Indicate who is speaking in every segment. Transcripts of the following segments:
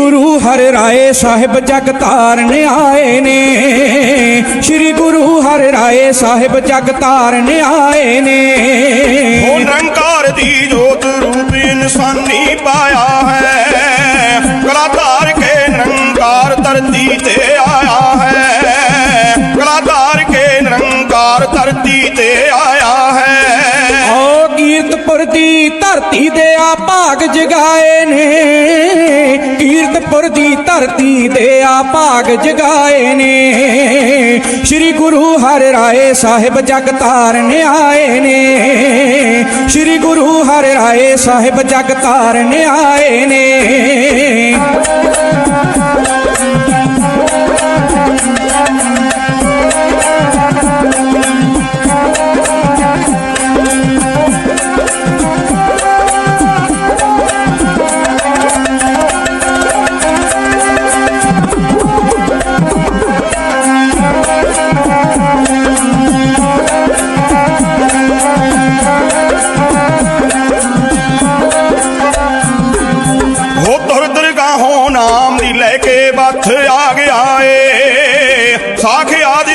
Speaker 1: ਗੁਰੂ ਹਰ ਰਾਏ ਸਾਹਿਬ ਜਗ ਤਾਰਨ ਆਏ ਨੇ। ਸ੍ਰੀ ਗੁਰੂ ਹਰ ਰਾਏ ਸਾਹਿਬ ਜਗ ਤਾਰਨ ਆਏ ਨੇ।
Speaker 2: ਉਹ ਨਿਰੰਕਾਰ ਦੀ ਜੋਤ ਧਰਤੀ
Speaker 1: ਭਾਗ ਜਗਾਏ ਨੇ, ਕੀਰਤਪੁਰ ਦੀ ਧਰਤੀ ਦੇ ਆ ਭਾਗ ਜਗਾਏ ਨੇ। ਸ੍ਰੀ ਗੁਰੂ ਹਰਿ ਰਾਏ ਸਾਹਿਬ ਜਗ ਤਾਰਨ ਆਏ ਨੇ। ਸ੍ਰੀ ਗੁਰੂ ਹਰਿ ਰਾਏ ਸਾਹਿਬ ਜਗ ਤਾਰਨ ਆਏ ਨੇ।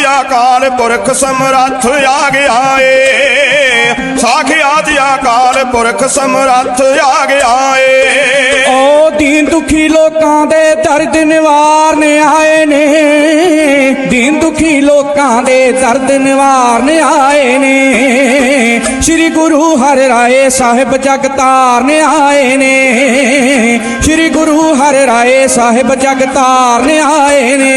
Speaker 2: ਅਕਾਲ ਪੁਰਖ ਸਮਰੱਥ ਆ ਗਿਆ ਏ। ਸਾਖ ਆਦਿ ਅਕਾਲ ਪੁਰਖ ਸਮਰੱਥ ਆ ਗਿਆ ਏ।
Speaker 1: ਓ ਦੀਨ ਦੁਖੀ ਲੋਕਾਂ ਦੇ ਦਰਦ ਨਿਵਾਰਨ ਆਏ ਨੇ। ਦੀਨ ਦੁਖੀ ਲੋਕਾਂ ਦੇ ਦਰਦ ਨਿਵਾਰਨ ਆਏ ਨੇ। ਸ੍ਰੀ ਗੁਰੂ ਹਰ ਰਾਏ ਸਾਹਿਬ ਜਗਤਾਰਨ ਆਏ ਨੇ। ਸ੍ਰੀ ਗੁਰੂ ਹਰ ਰਾਏ ਸਾਹਿਬ ਜਗਤਾਰਨ ਆਏ ਨੇ।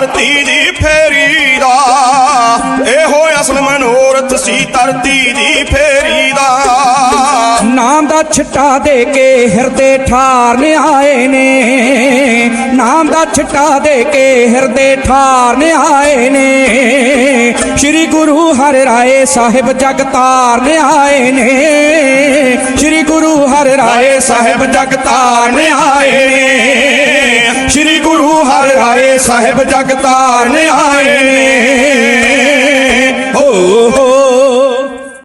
Speaker 2: ਧਰਤੀ ਦੀ ਫੇਰੀ ਦਾ। ਇਹੋ ਅਸਲ ਮਨੋਰਥ ਸੀ ਧਰਤੀ ਦੀ ਫੇਰੀ ਦਾ।
Speaker 1: ਨਾਮ ਦਾ ਛਟਾ ਦੇ ਕੇ ਹਿਰਦੇ ਠਾਰਨ ਆਏ ਨੇ। ਨਾਮ ਦਾ ਛਟਾ ਦੇ ਕੇ ਹਿਰਦੇ ਠਾਰਨ ਆਏ ਨੇ। ਸ੍ਰੀ ਗੁਰੂ ਹਰ ਰਾਏ ਸਾਹਿਬ ਜਗਤਾਰ ਆਏ ਨੇ। ਸ੍ਰੀ ਗੁਰੂ ਹਰ ਰਾਏ ਸਾਹਿਬ ਜਗਤਾਰ ਆਏ ਨੇ। ਸ੍ਰੀ ਸਾਹਿਬ ਜਗਤਾਰ ਆਏ ਨੇ।